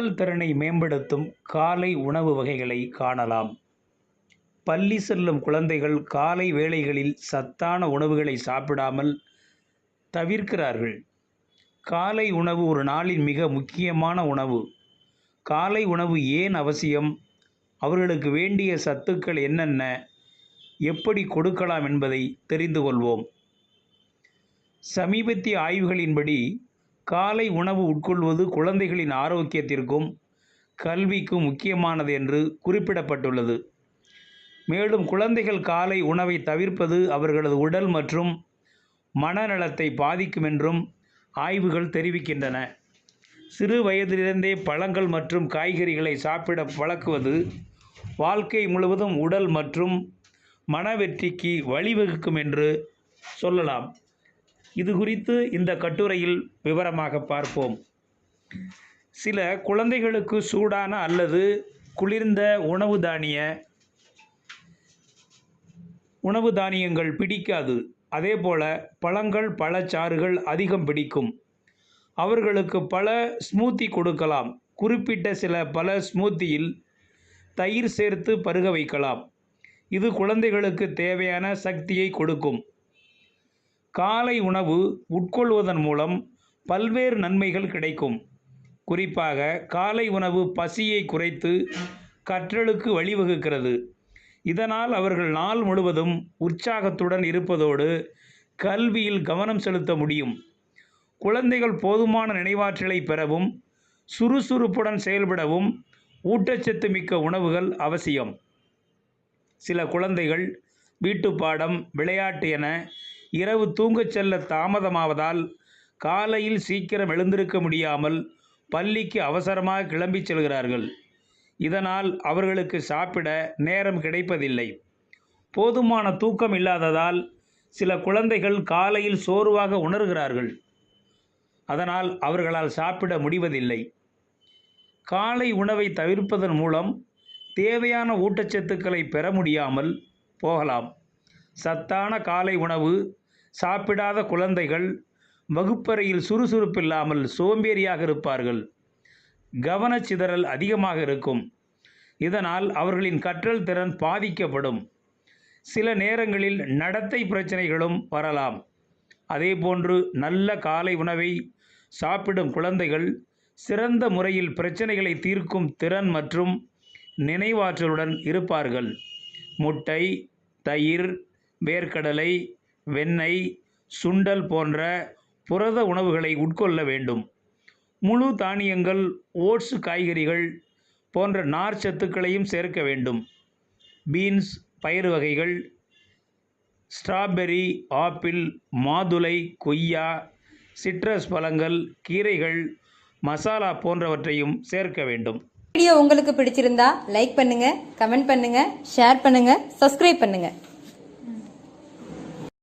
கற்றல் திறனை மேம்படுத்தும் காலை உணவு வகைகளை காணலாம். பள்ளி செல்லும் குழந்தைகள் காலை வேளைகளில் சத்தான உணவுகளை சாப்பிடாமல் தவிர்க்கிறார்கள். காலை உணவு ஒரு நாளின் மிக முக்கியமான உணவு. காலை உணவு ஏன் அவசியம்? அவர்களுக்கு வேண்டிய சத்துக்கள் என்னென்ன? எப்படி கொடுக்கலாம் என்பதை தெரிந்து கொள்வோம். சமீபத்திய ஆய்வுகளின்படி காலை உணவு உட்கொள்வது குழந்தைகளின் ஆரோக்கியத்திற்கும் கல்விக்கும் முக்கியமானது என்று குறிப்பிடப்பட்டுள்ளது. மேலும் குழந்தைகள் காலை உணவை தவிர்ப்பது அவர்களது உடல் மற்றும் மனநலத்தை பாதிக்கும் என்றும் ஆய்வுகள் தெரிவிக்கின்றன. சிறு வயதிலிருந்தே பழங்கள் மற்றும் காய்கறிகளை சாப்பிட பழக்குவது வாழ்க்கை முழுவதும் உடல் மற்றும் மன வெற்றிக்கு வழிவகுக்கும் என்று சொல்லலாம். இது குறித்து இந்த கட்டுரையில் விவரமாக பார்ப்போம். சில குழந்தைகளுக்கு சூடான அல்லது குளிர்ந்த உணவு தானிய உணவு தானியங்கள் பிடிக்காது. அதே போல பழங்கள் பழச்சாறுகள் அதிகம் பிடிக்கும். அவர்களுக்கு பல ஸ்மூத்தி கொடுக்கலாம். குறிப்பிட்ட சில பல ஸ்மூத்தியில் தயிர் சேர்த்து பருக வைக்கலாம். இது குழந்தைகளுக்கு தேவையான சக்தியை கொடுக்கும். காலை உணவு உட்கொள்வதன் மூலம் பல்வேறு நன்மைகள் கிடைக்கும். குறிப்பாக காலை உணவு பசியை குறைத்து கற்றலுக்கு வழிவகுக்கிறது. இதனால் அவர்கள் நாள் முழுவதும் உற்சாகத்துடன் இருப்பதோடு கல்வியில் கவனம் செலுத்த முடியும். குழந்தைகள் போதுமான நினைவாற்றலை பெறவும் சுறுசுறுப்புடன் செயல்படவும் ஊட்டச்சத்து மிக்க உணவுகள் அவசியம். சில குழந்தைகள் வீட்டுப்பாடம் விளையாட்டு என இரவு தூங்கச் செல்ல தாமதமாவதால் காலையில் சீக்கிரம் எழுந்திருக்க முடியாமல் பள்ளிக்கு அவசரமாக கிளம்பிச் செல்கிறார்கள். இதனால் அவர்களுக்கு சாப்பிட நேரம் கிடைப்பதில்லை. போதுமான தூக்கம் இல்லாததால் சில குழந்தைகள் காலையில் சோர்வாக உணர்கிறார்கள். அதனால் அவர்களால் சாப்பிட முடிவதில்லை. காலை உணவை தவிர்ப்பதன் மூலம் தேவையான ஊட்டச்சத்துக்களை பெற முடியாமல் போகலாம். சத்தான காலை உணவு சாப்பிடாத குழந்தைகள் வகுப்பறையில் சுறுசுறுப்பில்லாமல் சோம்பேறியாக இருப்பார்கள். கவனச்சிதறல் அதிகமாக இருக்கும். இதனால் அவர்களின் கற்றல் திறன் பாதிக்கப்படும். சில நேரங்களில் நடத்தை பிரச்சனைகளும் வரலாம். அதேபோன்று நல்ல காலை உணவை சாப்பிடும் குழந்தைகள் சிறந்த முறையில் பிரச்சனைகளை தீர்க்கும் திறன் மற்றும் நினைவாற்றலுடன் இருப்பார்கள். முட்டை தயிர் வேர்க்கடலை வெண்ணெய் சுண்டல் போன்ற புரத உணவுகளை உட்கொள்ள வேண்டும். முழு தானியங்கள் ஓட்ஸ் காய்கறிகள் போன்ற நார் சத்துக்களையும் சேர்க்க வேண்டும். பீன்ஸ் பயிறு வகைகள் ஸ்ட்ராபெர்ரி ஆப்பிள் மாதுளை கொய்யா சிட்ரஸ் பழங்கள் கீரைகள் மசாலா போன்றவற்றையும் சேர்க்க வேண்டும். வீடியோ உங்களுக்கு பிடிச்சிருந்தா லைக் பண்ணுங்க கமெண்ட் பண்ணுங்க ஷேர் பண்ணுங்க சப்ஸ்கிரைப் பண்ணுங்க.